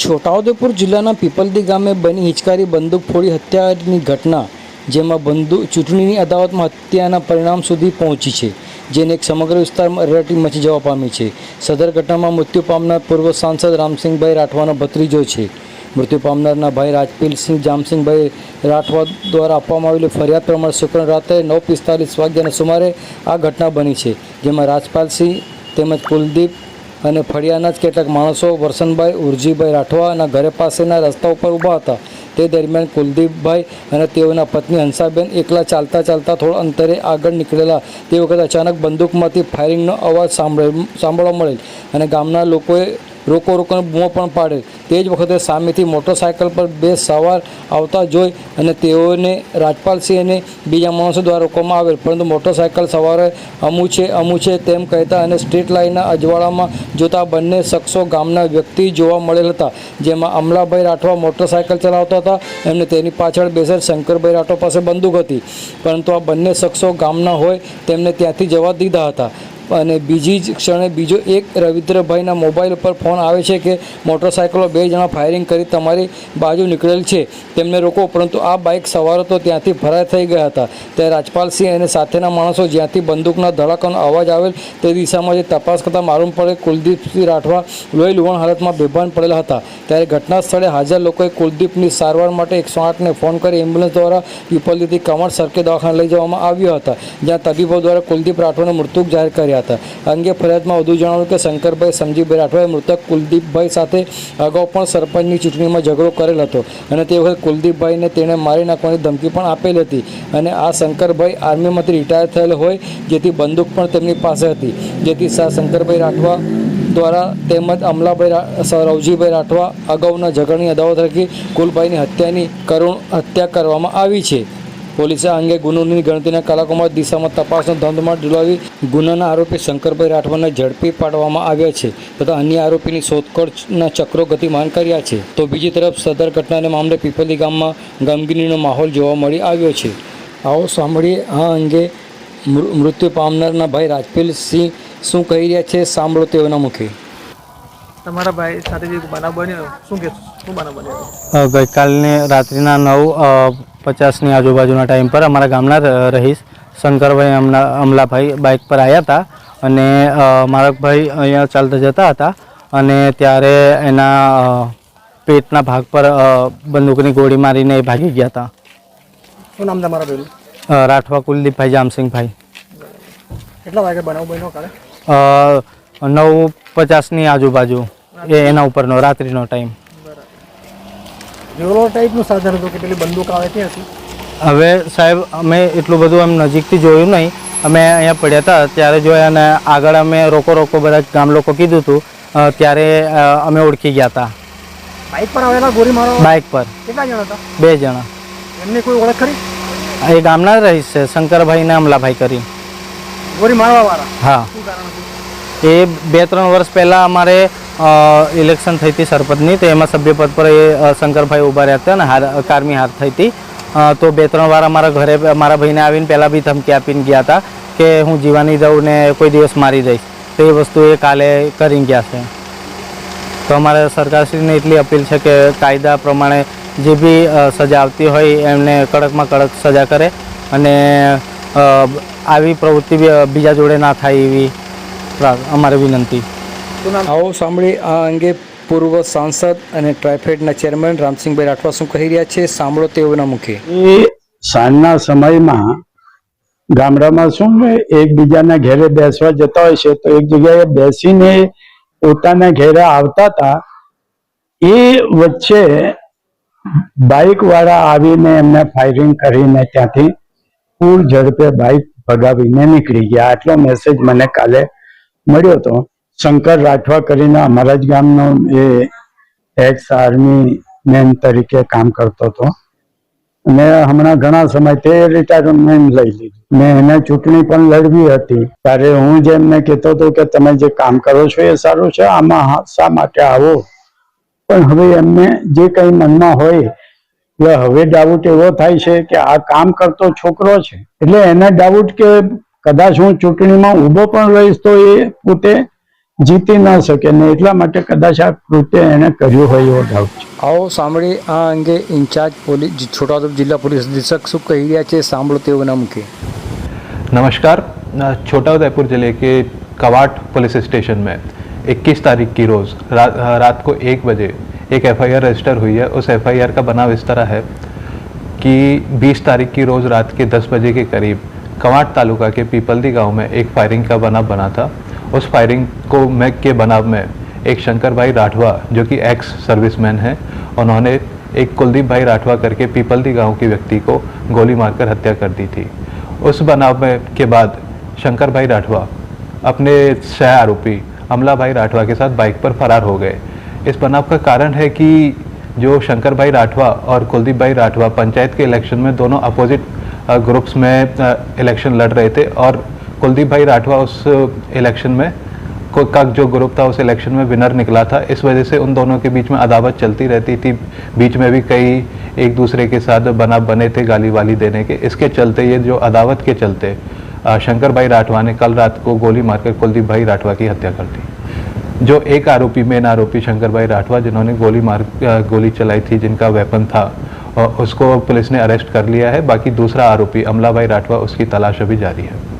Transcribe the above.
છોટાઉદેપુર જિલ્લાના પીપલદી ગામે બની હિચકારી બંદૂક ફોડી હત્યાની ઘટના, જેમાં બંદૂક ચૂંટણીની અદાવતમાં હત્યાના પરિણામ સુધી પહોંચી છે, જેને એક સમગ્ર વિસ્તારમાં અરેરાટી મચી જવા પામી છે. સદર ઘટનામાં મૃત્યુ પામનાર પૂર્વ સાંસદ રામસિંહભાઈ રાઠવાનો ભત્રીજો છે. મૃત્યુ પામનારના ભાઈ રાજપીલસિંહ જામસિંહભાઈ રાઠવા દ્વારા આપવામાં આવેલી ફરિયાદ પ્રમાણે શુક્રવાર રાત્રે નવ પિસ્તાલીસ વાગ્યાના સુમારે આ ઘટના બની છે, જેમાં રાજપાલસિંહ તેમજ કુલદીપ અને ફળિયાના જ કેટલાક માણસો વરસનભાઈ, ઉર્જીભાઈ રાઠવાના ઘરે પાસેના રસ્તા ઉપર ઊભા હતા. તે દરમિયાન કુલદીપભાઈ અને તેઓના પત્ની હંસાબેન એકલા ચાલતા ચાલતા થોડા અંતરે આગળ નીકળેલા. તે વખતે અચાનક બંદૂકમાંથી ફાયરિંગનો અવાજ સાંભળે સાંભળવા મળેલ અને ગામના લોકોએ રોકો રોકોને બૂમો પણ પાડે. તે જ વખતે સામેથી મોટરસાયકલ પર બે સવાર આવતા જોઈ અને તેઓને રાજપાલસિંહ અને બીજા માણસો દ્વારા રોકવામાં આવેલ. પરંતુ મોટરસાયકલ સવારે અમુ છે અમુ છે તેમ કહેતા અને સ્ટ્રીટ લાઇનના અજવાળામાં જોતા બંને શખ્સો ગામના વ્યક્તિ જોવા મળેલ હતા, જેમાં અમલાભાઈ રાઠવા મોટરસાયકલ ચલાવતા હતા. એમને તેની પાછળ બેસેલ શંકરભાઈ રાઠવા પાસે બંદૂક હતી. પરંતુ આ બંને શખ્સો ગામના હોય તેમને ત્યાંથી જવા દીધા હતા. અને બીજી જ ક્ષણે બીજો એક રવિન્દ્રભાઈના મોબાઈલ ઉપર ફોન આવે છે કે મોટરસાયકલો બે જણા ફાયરિંગ કરી તમારી બાજુ નીકળેલ છે. તેમને રોકો, પરંતુ આ બાઇક સવારો તો ત્યાંથી ફરાર થઈ ગયા હતા. ત્યારે રાજપાલસિંહ અને સાથેના માણસો જ્યાંથી બંદૂકના ધડાકાનો અવાજ આવેલ તે દિશામાં જે તપાસ કરતાં માલુમ પડે કુલદીપસિંહ રાઠવા, લોહી લુહાણ હાલતમાં બેભાન પડેલા હતા. ત્યારે ઘટના સ્થળે હાજર લોકોએ કુલદીપની સારવાર માટે એકસો આઠને ફોન કરી એમ્બ્યુલન્સ દ્વારા પીપલદીથી કમર સરકે દવાખાને લઈ જવામાં આવ્યા હતા, જ્યાં તબીબો દ્વારા કુલદીપ રાઠવાને મૃત્યુક જાહેર કર્યા. હતા. અંગે ફરિયાદમાં વધુ જણાવ્યું કે શંકરભાઈ સમજીભાઈ રાઠવાએ મૃતક કુલદીપભાઈ સાથે અગાઉ પણ સરપંચની ચૂંટણીમાં ઝઘડો કરેલ હતો અને તે વખતે કુલદીપભાઈને તેણે મારી નાખવાની ધમકી પણ આપેલી હતી અને આ શંકરભાઈ આર્મીમાંથી રિટાયર થયેલ હોય જેથી બંદૂક પણ તેમની પાસે હતી. જેથી શાહ શંકરભાઈ રાઠવા દ્વારા તેમજ અમલાભાઈ રવજીભાઈ રાઠવા અગાઉના ઝઘડની અદાવત રાખી કુલભાઈની હત્યાની કરુણ હત્યા કરવામાં આવી છે. પોલીસે આ અંગે ગુનોની ગણતરીના કલાકોમાં દિશામાં તપાસનો ધંધમાં ડુલાવી ગુનાના આરોપી શંકરભાઈ રાઠવાને ઝડપી પાડવામાં આવ્યા છે તથા અન્ય આરોપીની શોધખોળના ચક્રો ગતિમાન કર્યા છે. તો બીજી તરફ સદર ઘટનાને મામલે પીપલી ગામમાં ગમગીનીનો માહોલ જોવા મળી આવ્યો છે. આવો સાંભળીએ આ અંગે મૃત્યુ પામનારના ભાઈ રાજપીલ સિંહ શું કહી રહ્યા છે, સાંભળો તેઓના મુખે. તમારા ભાઈ સાથે જે બનાવ બન્યો શું કે શું બનાવ બન્યો? ગઈકાલની રાત્રિના નવ પચાસની આજુબાજુના ટાઈમ પર અમારા ગામના રહીશ શંકરભાઈ અમલા અમલાભાઈ બાઇક પર આવ્યા હતા અને અ, મારકભાઈ અહીંયા ચાલતા જતા હતા અને ત્યારે એના પેટના ભાગ પર બંદૂકની ગોળી મારીને એ ભાગી ગયા હતા. શું નામ તમારા ભાઈનું? રાઠવા કુલદીપભાઈ જામસિંગભાઈ કેટલા વાગે બનાવ બન્યો કાલે? નવ પચાસની આજુબાજુ એ એના ઉપરનો રાત્રિનો ટાઈમ જેવલો ટાઈપનું સાધન હતું કે પેલી બંદૂક આવે તે હતી હવે સાહેબ અમે એટલું બધું એમ નજીકથી જોયું નહીં. અમે અહીંયા પડ્યા હતા ત્યારે જોયા અને આગળ અમે રોકો રોકો બધા ગામ લોકો કીધું હતું ત્યારે અમે ઓળખી ગયા હતા. બાઇક પર આવેલા ગોળી મારો બાઇક પર. કેટલા જણા હતા? બે જણા. એમને કોઈ ઓળખ ખરી? એ ગામના જ રહીશ છે શંકરભાઈ ને અમલાભાઈ કરી. ગોળી મારવા વાળા? હા. શું કારણ હતું? એ બે ત્રણ વર્ષ પહેલાં અમારે ઇલેક્શન થઈ હતી સરપંચની, તો એમાં સભ્યપદ પર એ શંકરભાઈ ઊભા રહ્યા હતા અને હાર, કારમી હાર થઈ હતી. તો બે ત્રણ વાર અમારા ઘરે મારા ભાઈને આવીને પહેલાં બી ધમકી આપીને ગયા હતા કે હું જીવાની દઉં ને કોઈ દિવસ મારી દઈશ. તો એ વસ્તુ એ કાલે કરી ગયા છે. તો અમારે સરકારશ્રીને એટલી અપીલ છે કે કાયદા પ્રમાણે જે બી સજા આવતી હોય એમને કડકમાં કડક સજા કરે અને આવી પ્રવૃત્તિ બીજા જોડે ના થાય એવી અમારી વિનંતી. આવો સાંભળી આ અંગે પૂર્વ સાંસદ અને ટ્રાઇફેડના ચેરમેન રામસિંહભાઈ રાઠવા શું કહી રહ્યા છે? સાંભળો તેઓના મુખે. એ સાંજના સમયમાં ગામડામાં શું એકબીજાના ઘેરે બેસવા જતા હોય છે તો એક જગ્યાએ બેસીને પોતાના ઘેરે આવતા હતા. એ વચ્ચે બાઇક વાળા આવીને એમને ફાયરિંગ કરીને ત્યાંથી પૂર ઝડપે બાઇક ભગાવીને નીકળી ગયા. આટલો મેસેજ મને કાલે મળ્યો હતો. શંકર રાઠવા કરીને અમારા જ ગામનો એ એક્સ આર્મી મેન તરીકે કામ કરતો હતો. અને હમણાં ઘણા સમય તે રિટાયરમેન્ટ લઈ લીધું. મેં એને ચૂંટણી પણ લડવી હતી. ત્યારે હું જે એમને કહેતો હતો કે તમે જે કામ કરો છો એ સારું છે, આમાં શા માટે આવો? પણ હવે એમને જે કંઈ મનમાં હોય એટલે હવે ડાઉટ એવો થાય છે કે આ કામ કરતો છોકરો છે. એટલે એને ડાઉટ કે કદાચ હું ચૂંટણીમાં ઊભો પણ રહીશ તો એ પોતે જીતી ન શકે ને એટલા માટે કદાચ આ કૃત્ય એને કર્યું હોય એવો ડાઉટ છે આવો સાંભળી આ અંગે ઇન્ચાર્જ પોલીસ છોટાઉદેપુર જિલ્લા પોલીસ અધિક્ષક શું કહી રહ્યા છે સાંભળો તેઓના મુખે नमस्कार अ, छोटाउदेपुर ज़िले के कवाट पुलिस स्टेशन में 21 तारीख की रोज़ रा, अ, रात को एक बजे एक एफआईआर रजिस्टर हुई है उस एफआईआर का बनाव इस तरह है कि 20 तारीख की रोज़ रात के 10 बजे के करीब कवाट तालुका के पीपलदी गाँव में एक फायरिंग का बनाव बना था। उस फायरिंग को में के बनाव में एक शंकर भाई राठवा, जो कि एक्स सर्विसमैन हैं, उन्होंने एक कुलदीप भाई राठवा करके पीपलदी गाँव के व्यक्ति को गोली मारकर हत्या कर दी थी। उस बनाव में के बाद शंकर भाई राठवा अपने सह आरोपी अमला भाई राठवा के साथ बाइक पर फरार हो गए। इस बनाव का कारण है कि जो शंकर भाई राठवा और कुलदीप भाई राठवा पंचायत के इलेक्शन में दोनों अपोजिट ग्रुप्स में इलेक्शन लड़ रहे थे और कुलदीप भाई राठवा उस इलेक्शन में, को- जो ग्रुप था उस इलेक्शन में विनर निकला था। इस वजह से उन दोनों के बीच में अदावत चलती रहती थी। बीच में भी कई एक दूसरे के साथ बना, बने थे गाली वाली देने के। इसके चलते, ये जो अदावत के चलते शंकर भाई राठवा ने कल रात को गोली मारकर कुलदीप भाई राठवा की हत्या कर दी। जो एक आरोपी मेन आरोपी शंकर भाई राठवा, जिन्होंने गोली मार गोली चलाई थी, जिनका वेपन था उसको पुलिस ने अरेस्ट कर लिया है बाकी दूसरा आरोपी अमला भाई राठवा उसकी तलाश अभी जारी है